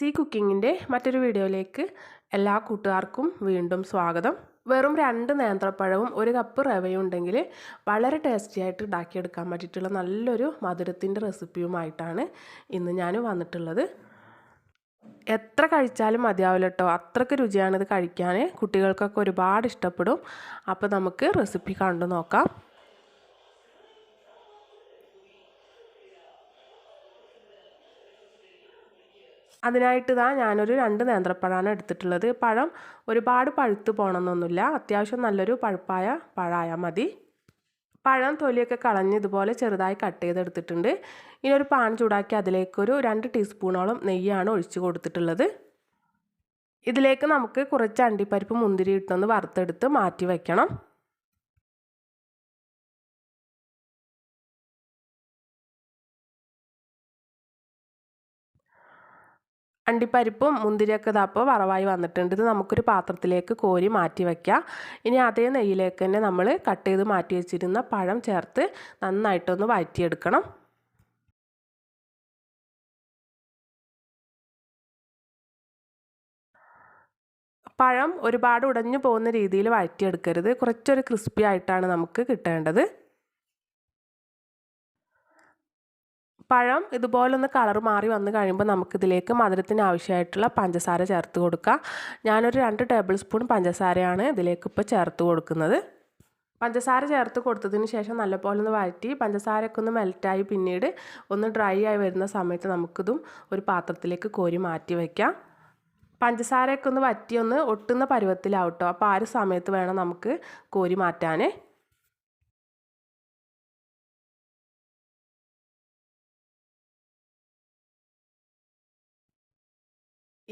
C കുക്കിങ്ങിന്റെ മറ്റൊരു വീഡിയോയിലേക്ക് എല്ലാ കൂട്ടുകാർക്കും വീണ്ടും സ്വാഗതം. വെറും രണ്ട് നേന്ത്രപ്പഴവും ഒരു കപ്പ് റവയും ഉണ്ടെങ്കിൽ വളരെ ടേസ്റ്റി ആയിട്ട് ഉണ്ടാക്കിയെടുക്കാൻ പറ്റിയിട്ടുള്ള നല്ലൊരു മധുരത്തിന്റെ റെസിപ്പിയുമായിട്ടാണ് ഇന്ന് ഞാൻ വന്നിട്ടുള്ളത്. എത്ര കഴിച്ചാലും മതിയാവില്ല കേട്ടോ അത്രയ്ക്ക് രുചിയാണിത് കഴിക്കാൻ. കുട്ടികൾക്കൊക്കെ ഒരുപാട് ഇഷ്ടപ്പെടും. അപ്പോൾ നമുക്ക് റെസിപ്പി കണ്ടു നോക്കാം. അതിനായിട്ട് ഇതാ ഞാനൊരു രണ്ട് നേന്ത്രപ്പഴമാണ് എടുത്തിട്ടുള്ളത്. പഴം ഒരുപാട് പഴുത്ത് പോകണമെന്നൊന്നുമില്ല അത്യാവശ്യം നല്ലൊരു പഴുപ്പായ പഴമായാൽ മതി. പഴം തൊലിയൊക്കെ കളഞ്ഞ് ഇതുപോലെ ചെറുതായി കട്ട് ചെയ്തെടുത്തിട്ടുണ്ട്. ഇനി ഒരു പാൻ ചൂടാക്കി അതിലേക്കൊരു രണ്ട് ടീസ്പൂണോളം നെയ്യാണ് ഒഴിച്ചു കൊടുത്തിട്ടുള്ളത്. ഇതിലേക്ക് നമുക്ക് കുറച്ച് അണ്ടിപ്പരിപ്പ് മുന്തിരി ഇട്ടൊന്ന് വറുത്തെടുത്ത് മാറ്റി വയ്ക്കണം. അണ്ടിപ്പരിപ്പും മുന്തിരിയൊക്കെ ഇതപ്പോൾ വറവായി വന്നിട്ടുണ്ട്. ഇത് നമുക്കൊരു പാത്രത്തിലേക്ക് കോരി മാറ്റി വയ്ക്കാം ഇനി അതേ നെയ്യിലേക്ക് തന്നെ നമ്മൾ കട്ട് ചെയ്ത് മാറ്റി വെച്ചിരുന്ന പഴം ചേർത്ത് നന്നായിട്ടൊന്ന് വഴറ്റിയെടുക്കണം. പഴം ഒരുപാട് ഉടഞ്ഞു പോകുന്ന രീതിയിൽ വഴറ്റിയെടുക്കരുത്. കുറച്ചൊരു ക്രിസ്പി ആയിട്ടാണ് നമുക്ക് കിട്ടേണ്ടത്. പഴം ഇതുപോലൊന്ന് കളർ മാറി വന്ന് കഴിയുമ്പോൾ നമുക്കിതിലേക്ക് മധുരത്തിന് ആവശ്യമായിട്ടുള്ള പഞ്ചസാര ചേർത്ത് കൊടുക്കാം. ഞാനൊരു രണ്ട് ടേബിൾ സ്പൂൺ പഞ്ചസാരയാണ് ഇതിലേക്ക് ഇപ്പോൾ ചേർത്ത് കൊടുക്കുന്നത്. പഞ്ചസാര ചേർത്ത് കൊടുത്തതിന് ശേഷം നല്ലപോലെ ഒന്ന് വഴറ്റി പഞ്ചസാരയൊക്കെ ഒന്ന് മെൽറ്റായി പിന്നീട് ഒന്ന് ഡ്രൈ ആയി വരുന്ന സമയത്ത് നമുക്കിതും ഒരു പാത്രത്തിലേക്ക് കോരി മാറ്റി വയ്ക്കാം പഞ്ചസാരയൊക്കെ ഒന്ന് വറ്റി ഒന്ന് ഒട്ടുന്ന പരുവത്തിലാവട്ടോ. അപ്പോൾ ആ ഒരു സമയത്ത് വേണം നമുക്ക് കോരി മാറ്റാൻ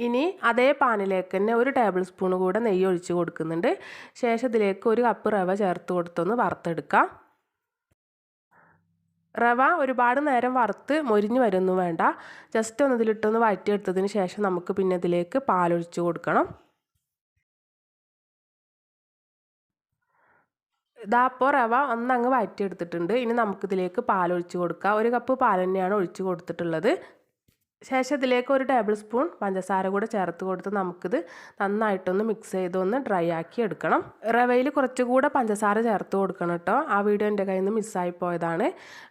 ഇനി അതേ പാനിലേക്ക് തന്നെ ഒരു ടേബിൾ സ്പൂൺ കൂടെ നെയ്യ് ഒഴിച്ച് കൊടുക്കുന്നുണ്ട്. ശേഷം ഇതിലേക്ക് ഒരു കപ്പ് റവ ചേർത്ത് കൊടുത്തൊന്ന് വറുത്തെടുക്കാം. റവ ഒരുപാട് നേരം വറുത്ത് മൊരിഞ്ഞ് വരുന്നു വേണ്ട. ജസ്റ്റ് ഒന്ന് ഇതിലിട്ടൊന്ന് വഴറ്റിയെടുത്തതിന് ശേഷം നമുക്ക് പിന്നെ ഇതിലേക്ക് പാലൊഴിച്ച് കൊടുക്കണം. ഇതാ അപ്പോൾ റവ ഒന്നങ്ങ് വഴറ്റിയെടുത്തിട്ടുണ്ട്. ഇനി നമുക്കിതിലേക്ക് പാലൊഴിച്ച് കൊടുക്കാം. ഒരു കപ്പ് പാൽ തന്നെയാണ് ഒഴിച്ച് കൊടുത്തിട്ടുള്ളത്. ശേഷം ഇതിലേക്ക് ഒരു ടേബിൾ സ്പൂൺ പഞ്ചസാര കൂടെ ചേർത്ത് കൊടുത്ത് നമുക്കിത് നന്നായിട്ടൊന്ന് മിക്സ് ചെയ്തൊന്ന് ഡ്രൈ ആക്കി എടുക്കണം. റവയിൽ കുറച്ചുകൂടെ പഞ്ചസാര ചേർത്ത് കൊടുക്കണം കേട്ടോ ആ വീഡിയോ എന്റെ കയ്യിൽ നിന്ന് മിസ്സായി പോയതാണ്.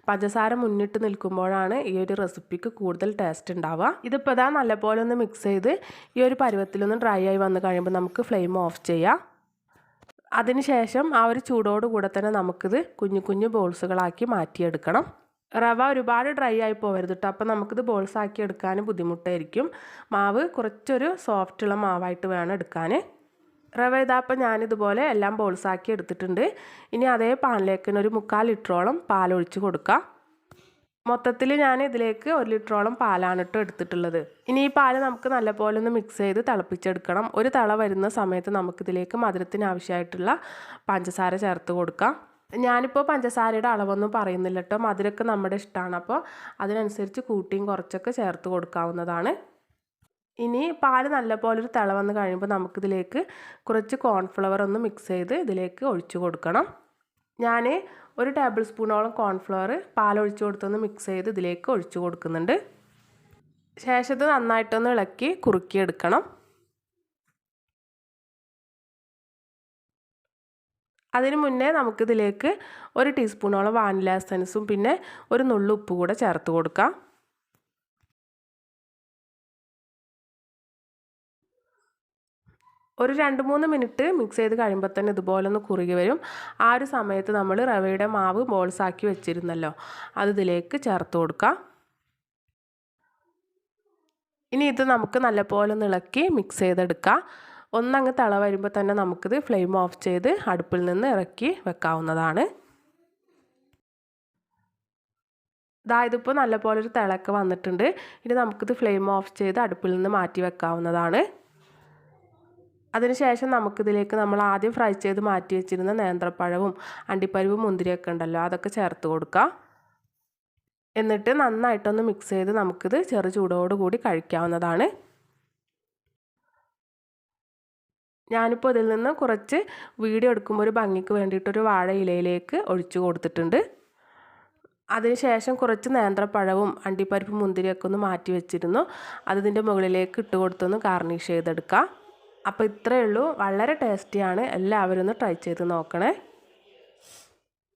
പഞ്ചസാര മുന്നിട്ട് നിൽക്കുമ്പോഴാണ് ഈ ഒരു റെസിപ്പിക്ക് കൂടുതൽ ടേസ്റ്റ് ഉണ്ടാവുക. ഇതിപ്പോൾ ഇതാ നല്ലപോലെ ഒന്ന് മിക്സ് ചെയ്ത് ഈ ഒരു പരുവത്തിലൊന്ന് ഡ്രൈ ആയി വന്ന് കഴിയുമ്പോൾ നമുക്ക് ഫ്ലെയിം ഓഫ് ചെയ്യാം. അതിനുശേഷം ആ ഒരു ചൂടോടുകൂടെ തന്നെ നമുക്കിത് കുഞ്ഞു കുഞ്ഞു ബോൾസുകളാക്കി മാറ്റിയെടുക്കണം. റവ ഒരുപാട് ഡ്രൈ ആയി പോകരുത് കേട്ടോ അപ്പോൾ നമുക്കിത് ബോൾസ് ആക്കി എടുക്കാൻ ബുദ്ധിമുട്ടായിരിക്കും. മാവ് കുറച്ചൊരു സോഫ്റ്റുള്ള മാവായിട്ട് വേണം എടുക്കാൻ. റവ ഇതാപ്പോൾ ഞാനിതുപോലെ എല്ലാം ബോൾസാക്കി എടുത്തിട്ടുണ്ട്. ഇനി അതേ പാനിലേക്ക് ഒരു മുക്കാൽ ലിറ്ററോളം പാലൊഴിച്ച് കൊടുക്കാം. മൊത്തത്തിൽ ഞാൻ ഇതിലേക്ക് ഒരു ലിറ്ററോളം പാലാണ് ഇട്ട് എടുത്തിട്ടുള്ളത്. ഇനി ഈ പാൽ നമുക്ക് നല്ലപോലെ ഒന്ന് മിക്സ് ചെയ്ത് തിളപ്പിച്ചെടുക്കണം. ഒരു തള വരുന്ന സമയത്ത് നമുക്കിതിലേക്ക് മധുരത്തിന് ആവശ്യമായിട്ടുള്ള പഞ്ചസാര ചേർത്ത് കൊടുക്കാം. ഞാനിപ്പോൾ പഞ്ചസാരയുടെ അളവൊന്നും പറയുന്നില്ല കേട്ടോ മധുരമൊക്കെ നമ്മുടെ ഇഷ്ടമാണ് അപ്പോൾ അതിനനുസരിച്ച് കൂട്ടിയും കുറച്ചൊക്കെ ചേർത്ത് കൊടുക്കാവുന്നതാണ്. ഇനി പാൽ നല്ലപോലെ ഒരു തിള വന്ന് കഴിയുമ്പോൾ നമുക്കിതിലേക്ക് കുറച്ച് കോൺഫ്ലവർ ഒന്ന് മിക്സ് ചെയ്ത് ഇതിലേക്ക് ഒഴിച്ചു കൊടുക്കണം. ഞാൻ ഒരു ടേബിൾ സ്പൂണോളം കോൺഫ്ലവർ പാലൊഴിച്ചു കൊടുത്തൊന്ന് മിക്സ് ചെയ്ത് ഇതിലേക്ക് ഒഴിച്ചു കൊടുക്കുന്നുണ്ട്. ശേഷം ഇത് നന്നായിട്ടൊന്ന് ഇളക്കി കുറുക്കിയെടുക്കണം. അതിന് മുന്നേ നമുക്കിതിലേക്ക് ഒരു ടീസ്പൂണോളം വാനില എസൻസും പിന്നെ ഒരു നുള്ളു ഉപ്പ് കൂടെ ചേർത്ത് കൊടുക്കാം. ഒരു രണ്ട് മൂന്ന് മിനിറ്റ് മിക്സ് ചെയ്ത് കഴിയുമ്പോൾ തന്നെ ഇതുപോലെ ഒന്ന് കുറുകി വരും. ആ ഒരു സമയത്ത് നമ്മൾ റവയുടെ മാവ് ബോൾസാക്കി വെച്ചിരുന്നല്ലോ അത് ഇതിലേക്ക് ചേർത്ത് കൊടുക്കാം. ഇനി ഇത് നമുക്ക് നല്ലപോലെ ഒന്ന് ഇളക്കി മിക്സ് ചെയ്തെടുക്കാം. ഒന്നങ്ങ് തള വരുമ്പോൾ തന്നെ നമുക്കിത് ഫ്ലെയിം ഓഫ് ചെയ്ത് അടുപ്പിൽ നിന്ന് ഇറക്കി വെക്കാവുന്നതാണ്. ഇതാ ഇതിപ്പോൾ നല്ലപോലെ ഒരു തിളക്ക വന്നിട്ടുണ്ട്. ഇനി നമുക്കിത് ഫ്ലെയിം ഓഫ് ചെയ്ത് അടുപ്പിൽ നിന്ന് മാറ്റി വെക്കാവുന്നതാണ്. അതിനുശേഷം നമുക്കിതിലേക്ക് നമ്മൾ ആദ്യം ഫ്രൈ ചെയ്ത് മാറ്റി വെച്ചിരുന്ന നേന്ത്രപ്പഴവും അണ്ടിപ്പരിവും മുന്തിരിയൊക്കെ ഉണ്ടല്ലോ അതൊക്കെ ചേർത്ത് കൊടുക്കാം. എന്നിട്ട് നന്നായിട്ടൊന്ന് മിക്സ് ചെയ്ത് നമുക്കിത് ചെറു ചൂടോടുകൂടി കഴിക്കാവുന്നതാണ്. ഞാനിപ്പോൾ ഇതിൽ നിന്ന് കുറച്ച് വീഡിയോ എടുക്കുമ്പോൾ ഒരു ഭംഗിക്ക് വേണ്ടിയിട്ടൊരു വാഴ ഇലയിലേക്ക് ഒഴിച്ചു കൊടുത്തിട്ടുണ്ട്. അതിനുശേഷം കുറച്ച് നേന്ത്രപ്പഴവും അണ്ടിപ്പരിപ്പ് മുന്തിരിയൊക്കെ ഒന്ന് മാറ്റി വെച്ചിരുന്നു. അതിന്റെ മുകളിലേക്ക് ഇട്ട് കൊടുത്തൊന്ന് ഗാർണിഷ് ചെയ്തെടുക്കാം. അപ്പോൾ ഇത്രയേ ഉള്ളൂ. വളരെ ടേസ്റ്റിയാണ്. എല്ലാവരും ഒന്ന് ട്രൈ ചെയ്ത് നോക്കണേ.